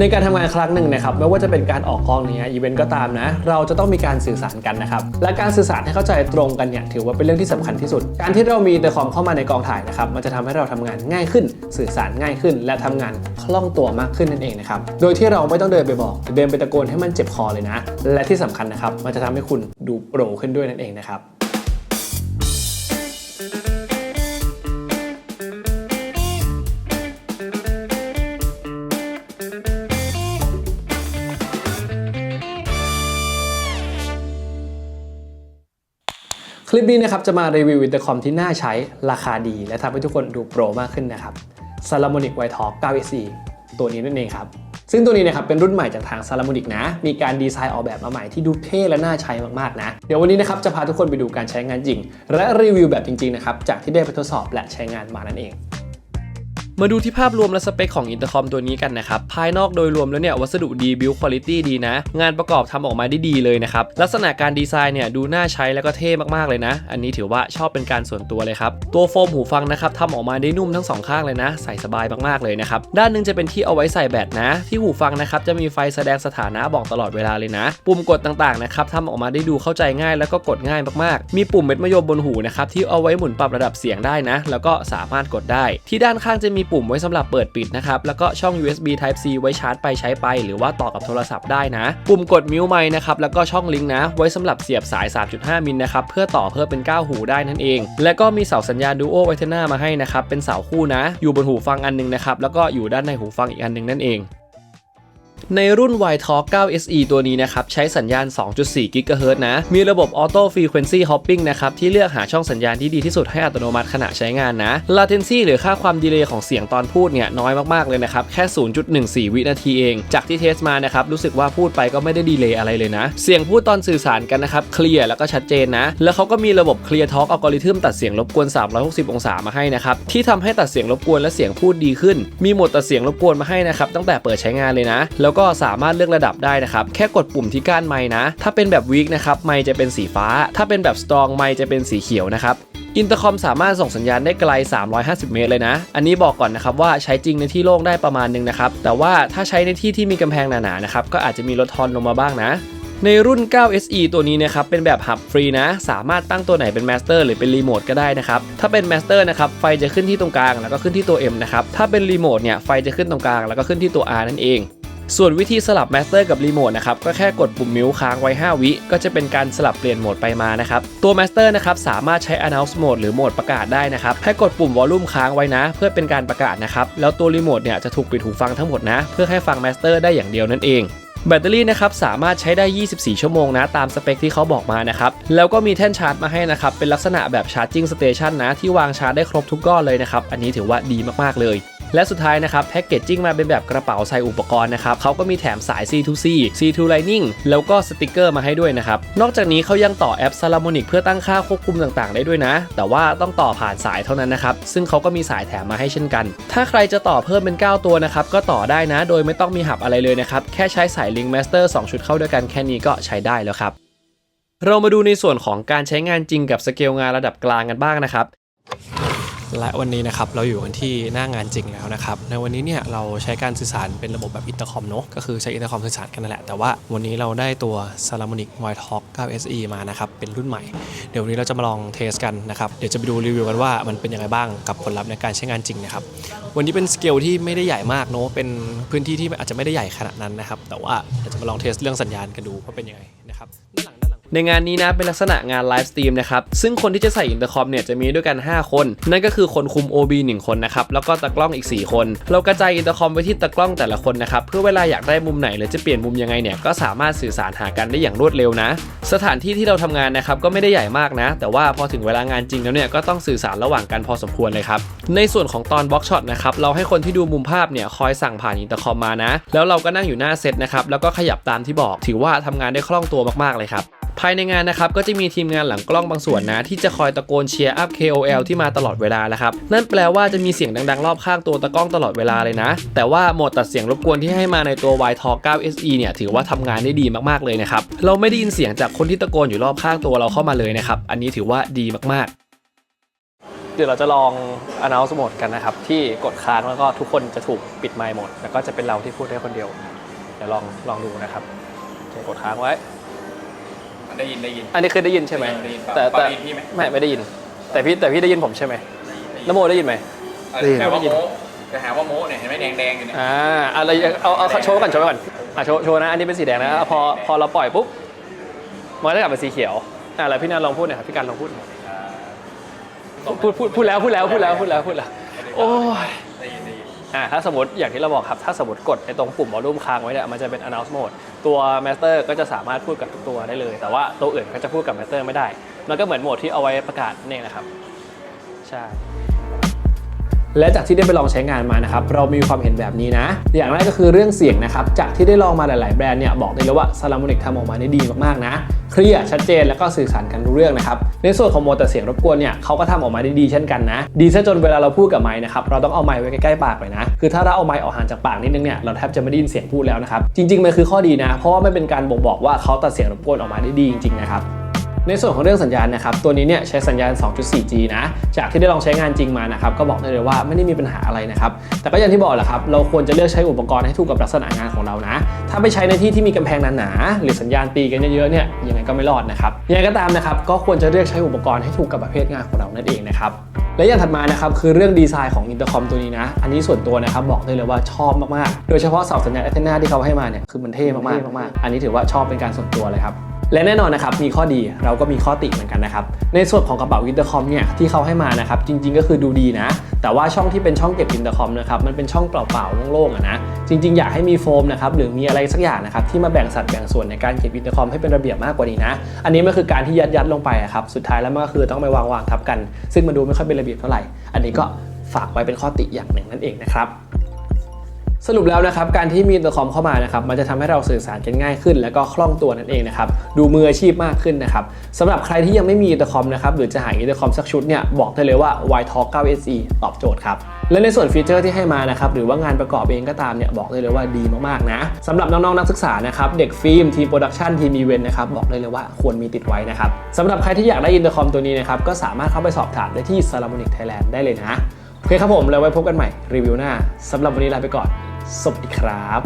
ในการทำงานครั้งหนึ่งนะครับไม่ว่าจะเป็นการออกกองเนี่ยอีเวนต์ก็ตามนะ เราจะต้องมีการสื่อสารกันนะครับและการสื่อสารให้เข้าใจตรงกันเนี่ยถือว่าเป็นเรื่องที่สำคัญที่สุด การที่เรามีอินเตอร์คอมเข้ามาในกองถ่ายนะครับมันจะทำให้เราทำงานง่ายขึ้น สื่อสารง่ายขึ้น และทำงานคล่องตัวมากขึ้นนั่นเองนะครับโดยที่เราไม่ต้องเดินไปบอกเดินไปตะโกนให้มันเจ็บคอเลยนะ และที่สำคัญนะครับมันจะทำให้คุณดูโปรขึ้นด้วยนั่นเองนะครับ คลิปนี้นะครับจะมารีวิวอินเตอร์คอมที่น่าใช้ราคาดี และทำให้ทุกคนดูโปรมากขึ้นนะครับ s a l a m o n i c w i t e Talk 9 SE ตัวนี้นั่นเองครับ ซึ่งตัวนี้นะครับเป็นรุ่นใหม่จากทาง s a l a m o n i c นะ มีการดีไซน์ออกแบบมาใหม่ที่ดูเท่และน่าใช้มากๆนะ เดี๋ยววันนี้นะครับจะพาทุกคนไปดูการใช้งานจริง และรีวิวแบบจริงๆนะครับจากที่ได้ไปทดสอบและใช้งานมานั่นเอง มาดูที่ภาพรวมและสเปคของอินเตอร์คอมตัวนี้กันนะครับ ภายนอกโดยรวมแล้วเนี่ยวัสดุดีบิวคุณภาพดีนะ งานประกอบทำออกมาได้ดีเลยนะครับ ลักษณะการดีไซน์เนี่ยดูน่าใช้แล้วก็เท่มากๆเลยนะ อันนี้ถือว่าชอบเป็นการส่วนตัวเลยครับ ตัวโฟมหูฟังนะครับทำออกมาได้นุ่มทั้งสองข้างเลยนะ ใส่สบายมากๆเลยนะครับ ด้านหนึงจะเป็นที่เอาไว้ใส่แบตนะ ที่หูฟังนะครับจะมีไฟแสดงสถานะบอกตลอดเวลาเลยนะ ปุ่มกดต่างๆนะครับทำออกมาได้ดูเข้าใจง่าย แล้วก็กดง่ายมากๆ มีปุ่มเม็ดมะยมบนหูนะครับที่เอาไว้หมุนปรับระดับเสียงได้นะ แล้วก็สามารถกดได้ ที่ด้านข้างจะมีปุ่มไว้สำหรับเปิดปิดนะครับ แล้วก็ช่อง USB Type C ไว้ชาร์จไปใช้ไป หรือว่าต่อกับโทรศัพท์ได้นะ ปุ่มกดมิวไม้นะครับ แล้วก็ช่องลิงก์นะ ไว้สำหรับเสียบสาย 3.5 มิลนะครับ เพื่อต่อเพื่อเป็น 9 หูได้นั่นเอง และก็มีเสาสัญญาณ Duo Antenna มาให้นะครับ เป็นเสาคู่นะ อยู่บนหูฟังอันหนึงนะครับ แล้วก็อยู่ด้านในหูฟังอีกอันหนึงนั่นเอง ในรุ่น y t a l k 9 SE ตัวนี้นะครับ ใช้สัญญาณ 2.4 GHz นะ มีระบบ Auto Frequency Hopping นะครับ ที่เลือกหาช่องสัญญาณที่ดีที่สุดให้อัตโนมัติขณะใช้งานนะ Latency หรือค่าความดีเลย์ของเสียงตอนพูดเนี่ยน้อยมากๆเลยนะครับ แค่ 0.14 วินาทีเอง จากที่เทสมานะครับ รู้สึกว่าพูดไปก็ไม่ได้ดีเลย์อะไรเลยนะ เสียงพูดตอนสื่อสารกันนะครับเคลียร์แล้วก็ชัดเจนนะ แล้วเขาก็มีระบบ Clear Talk อัลกอริทึมตัดเสียงรบกวน 360 องศามาให้นะครับที่ทำให้ตัดเสียงรบกวนและเสียงพูดดีขึ้น มีโหมดตัดเสียงรบกวนมาให้นะครับตั้งแต่เปิดใช้งานเลยนะแล้วก็สามารถเลือกระดับได้นะครับ แค่กดปุ่มที่ก้านไม้นะ ถ้าเป็นแบบวีคนะครับไมค์จะเป็นสีฟ้า ถ้าเป็นแบบสตรองไมค์จะเป็นสีเขียวนะครับอินเตอร์คอมสามารถส่งสัญญาณได้ไกล 350 เมตรเลยนะ อันนี้บอกก่อนนะครับว่าใช้จริงในที่โล่งได้ประมาณนึงนะครับ แต่ว่าถ้าใช้ในที่ที่มีกำแพงหนาๆนะครับ ก็อาจจะมีลดทอนลงมาบ้างนะ ในรุ่น 9 SE ตัวนี้นะครับ เป็นแบบหับฟรีนะ สามารถตั้งตัวไหนเป็น Master หรือเป็นรีโมทก็ได้นะครับ ถ้าเป็น Master นะครับ ไฟจะขึ้นที่ตรงกลางแล้วก็ขึ้นที่ตัว M นะครับ ถ้าเป็นรีโมทเนี่ย ไฟจะขึ้นตรงกลางแล้วก็ขึ้นที่ตัว R นั่นเอง ส่วนวิธีสลับแมสเตอร์กับรีโมทนะครับก็แค่กดปุ่มมิวค้างไว้ 5 วิก็จะเป็นการสลับเปลี่ยนโหมดไปมานะครับตัวแมสเตอร์นะครับสามารถใช้ Announce Mode หรือโหมดประกาศได้นะครับให้กดปุ่มวอลลุ่มค้างไว้นะ เพื่อเป็นการประกาศนะครับแล้วตัวรีโมทเนี่ยจะถูกปิดหูฟังทั้งหมดนะ เพื่อให้ฟังแมสเตอร์ได้อย่างเดียวนั่นเอง แบตเตอรี่นะครับสามารถใช้ได้ 24 ชั่วโมงนะ ตามสเปคที่เขาบอกมานะครับ แล้วก็มีแท่นชาร์จมาให้นะครับ เป็นลักษณะแบบชาร์จิ่งสเตชันนะ ที่วางชาร์จได้ครบทุกก้อนเลยนะครับ อันนี้ถือว่าดีมากๆเลยและสุดท้ายนะครับแพ็กเกจจิ้งมาเป็นแบบกระเป๋าใส่อุปกรณ์นะครับเขาก็มีแถมสาย C2C C2 Lightning แล้วก็สติกเกอร์มาให้ด้วยนะครับ นอกจากนี้เขายังต่อแอป Salamonic เพื่อตั้งค่าควบคุมต่างๆ ได้ด้วยนะ แต่ว่าต้องต่อผ่านสายเท่านั้นนะครับ ซึ่งเขาก็มีสายแถมมาให้เช่นกัน ถ้าใครจะต่อเพิ่มเป็น 9 ตัวนะครับ ก็ต่อได้นะ โดยไม่ต้องมีหับอะไรเลยนะครับ แค่ใช้สาย Link Master 2 ชุดเข้าด้วยกันแค่นี้ก็ใช้ได้แล้วครับ เรามาดูในส่วนของการใช้งานจริงกับสเกลงานระดับกลางกันบ้างนะครับ และวันนี้นะครับเราอยู่กันที่หน้างานจริงแล้วนะครับในวันนี้เนี่ยเราใช้การสื่อสารเป็นระบบแบบอินเตอร์คอมเนาะก็คือใช้อินเตอร์คอมสื่อสารกันนั่นแหละแต่ว่าวันนี้เราได้ตัว s a l a m o n i c w i t e Talk 9 SE มานะครับเป็นรุ่นใหม่ เดี๋ยววันนี้เราจะมาลองเทสกันนะครับเดี๋ยวจะไปดูรีวิวกันว่ามันเป็นยังไงบ้างกับผลลัพธ์ในการใช้งานจริงนะครับวันนี้เป็นสเกลที่ไม่ได้ใหญ่มากเนาะเป็นพื้นที่ที่อาจจะไม่ได้ใหญ่ขนาดนั้นนะครับแต่ว่าเราจะมาลองเทสเรื่องสัญญาณกันดูว่าเป็นยังไงนะครับ ในงานนี้นะเป็นลักษณะงานไลฟ์สตรีมนะครับ ซึ่งคนที่จะใส่อินเตอร์คอมเนี่ยจะมีด้วยกัน 5 คน นั่นก็คือคนคุม OB 1 คนนะครับ แล้วก็ตากล้องอีก 4 คน เรากระจายอินเตอร์คอมไว้ที่ตากล้องแต่ละคนนะครับ เพื่อเวลาอยากได้มุมไหนหรือจะเปลี่ยนมุมยังไงเนี่ยก็สามารถสื่อสารหากันได้อย่างรวดเร็วนะ สถานที่ที่เราทำงานนะครับก็ไม่ได้ใหญ่มากนะ แต่ว่าพอถึงเวลางานจริงแล้วเนี่ยก็ต้องสื่อสารระหว่างกันพอสมควรเลยครับในส่วนของตอนบล็อกช็อตนะครับเราให้คนที่ดูมุมภาพเนี่ยคอยสั่งผ่านอินเตอร์คอมมานะแล้วเราก็นั่งอยู่หน้าเซตนะครับแล้วก็ขยับตามที่บอก ถือว่าทำงานได้คล่องตัวมากๆเลยครับ ภายในงานนะครับก็จะมีทีมงานหลังกล้องบางส่วนนะที่จะคอยตะโกนเชียร์อัพ KOL ที่มาตลอดเวลานะครับนั่นแปลว่าจะมีเสียงดังๆ รอบข้างตัวตะกล้องตลอดเวลาเลยนะ แต่ว่าโหมดตัดเสียงรบกวนที่ให้มาในตัว y t a l k 9 SE เนี่ยถือว่าทำงานได้ดีมากๆเลยนะครับเราไม่ได้ยินเสียงจากคนที่ตะโกนอยู่รอบข้างตัวเราเข้ามาเลยนะครับอันนี้ถือว่าดีมากๆเดี๋ยวเราจะลอง announce mode กันนะครับ ที่กดค้างแล้วก็ทุกคนจะถูกปิดไมค์หมด แล้วก็จะเป็นเราที่พูดได้คนเดียว เดี๋ยวลองลองดูนะครับกดค้างไว้ ได้ยินได้ยิน อันนี้คือได้ยินใช่ไหมได้ยินแต่ปะแต่ได้ยินพี่ไหม ไม่ไม่ได้ยิน แต่พี่แต่พี่ได้ยินผมใช่ไหมนโมได้ยินไหมได้ยินแต่ว่าโม้จะหาว่าโม้เนี่ยเห็นไหมแดงแดงๆอยู่เนี่ยอ่าอะไรเอาเอาเอาโชว์ก่อนโชว์ก่อนอะโชว์โชว์นะอันนี้เป็นสีแดงนะพอพอเราปล่อยปุ๊บมันก็จะกลับเป็นสีเขียวอะแล้วพี่นันลองพูดหน่อยครับพี่การลองพูดหน่อยพูดพูดพูดแล้วพูดแล้วพูดแล้วพูดแล้วพูดแล้วโอ้ยได้ยินได้ยิน อ่าถ้าสมมติอย่างที่เราบอกครับ ถ้าสมมติกดไอ้ตรงปุ่มวอลลุ่มค้างไว้เนี่ยมันจะเป็น announce mode ตัว master ก็จะสามารถพูดกับทุกตัวได้เลย แต่ว่าตัวอื่นก็จะพูดกับ master ไม่ได้ มันก็เหมือนโหมดที่เอาไว้ประกาศนี่นะครับ ใช่ และจากที่ได้ไปลองใช้งานมานะครับเรามีความเห็นแบบนี้นะ อย่างแรกก็คือเรื่องเสียงนะครับจากที่ได้ลองมาหลาย ๆ แบรนด์เนี่ยบอกได้เลยว่า s a l a m o n i c ทำออกมาได้ดีมากๆนะเคลียร์ชัดเจนแล้วก็สื่อสารกันรู้เรื่องนะครับในส่วนของโหมดแต่เสียงรบกวนเนี่ยเขาก็ทำออกมาได้ดีเช่นกันนะ ดีซะจนเวลาเราพูดกับไมค์นะครับเราต้องเอาไมค์ไว้ใกล้ๆปากเลยนะ คือถ้าเราเอาไมค์ออกห่างจากปากนิดนึงเนี่ยเราแทบจะไม่ได้ยินเสียงพูดแล้วนะครับจริงๆมันคือข้อดีนะ เพราะว่าไม่เป็นการบ่งบอกว่าเขาตัดเสียงรบกวนออกมาได้ดีจริงๆนะครับ ในส่วนของเรื่องสัญญาณนะครับ ตัวนี้เนี่ยใช้สัญญาณ 2.4G นะ จากที่ได้ลองใช้งานจริงมานะครับ ก็บอกได้เลยว่าไม่ได้มีปัญหาอะไรนะครับ แต่ก็อย่างที่บอกแหละครับ เราควรจะเลือกใช้อุปกรณ์ให้ถูกกับลักษณะงานของเรานะ ถ้าไปใช้ในที่ที่มีกำแพงหนาๆหรือสัญญาณตีกันเยอะๆเนี่ย ยังไงก็ไม่รอดนะครับ ยังไงก็ตามนะครับ ก็ควรจะเลือกใช้อุปกรณ์ให้ถูกกับประเภทงานของเรานั่นเองนะครับและอย่างถัดมานะครับคือเรื่องดีไซน์ของอินเตอร์คอมตัวนี้นะ อันนี้ส่วนตัวนะครับบอกได้เลยว่าชอบมาก ๆ โดยเฉพาะเสาสัญญาณแอนเทนาที่เขาให้มาเนี่ยคือมันเท่มากๆ อันนี้ถือว่าชอบเป็นการส่วนตัวเลยครับ และแน่นอนนะครับมีข้อดีเราก็มีข้อติเหมือนกันนะครับ ในส่วนของกระเป๋าอินเตอร์คอมเนี่ยที่เขาให้มานะครับจริง ๆ ก็คือดูดีนะ แต่ว่าช่องที่เป็นช่องเก็บอินเตอร์คอมนะครับมันเป็นช่องเปล่าๆโล่งๆอะนะจริง ๆ อยากให้มีโฟมนะครับหรือมีอะไรสักอย่างนะครับที่มาแบ่งสัดแบ่งส่วนในการเก็บอินเตอร์คอมให้เป็นระเบียบมากกว่านี้นะ อันนี้มันคือการที่ยัดยัดๆลงไปครับสุดท้ายแล้วมันก็คือต้องไปวางวางทับกัน ซึ่งมันดูไม่ค่อยเป็นระเบียบเท่าไหร่ อันนี้ก็ฝากไว้เป็นข้อติอย่างหนึ่งนั่นเองนะครับ สรุปแล้วนะครับการที่มีอินเตอร์คอมเข้ามานะครับมันจะทำให้เราสื่อสารกันง่ายขึ้น แล้วก็คล่องตัวนั่นเองนะครับดูมืออาชีพมากขึ้นนะครับสำหรับใครที่ยังไม่มีอินเตอร์คอมนะครับหรือจะหาอินเตอร์คอมสักชุดเนี่ยบอกได้เลยว่า y t a l k 9 SE ตอบโจทย์ครับและในส่วนฟีเจอร์ที่ให้มานะครับหรือว่างานประกอบเองก็ตามเนี่ยบอกได้เลยว่าดีมากๆนะสำหรับน้องๆนักศึกษานะครับเด็กฟิล์มทีมโปรดักชันทีมอีเวนต์นะครับบอกได้เลยว่าควรมีติดไว้นะครับสำหรับใครที่อยากได้อินเตอร์คอมตัวนี้นะครับก็สามารถเข้าไปสอบถามได้ที่ s a l a m o n i c Thailand ได้เลยนะโอเคครับผมแล้วไว้พบกันใหม่รีวิวหน้าสำหรับวันนี้ลาไปก่อน สวัสดีครับ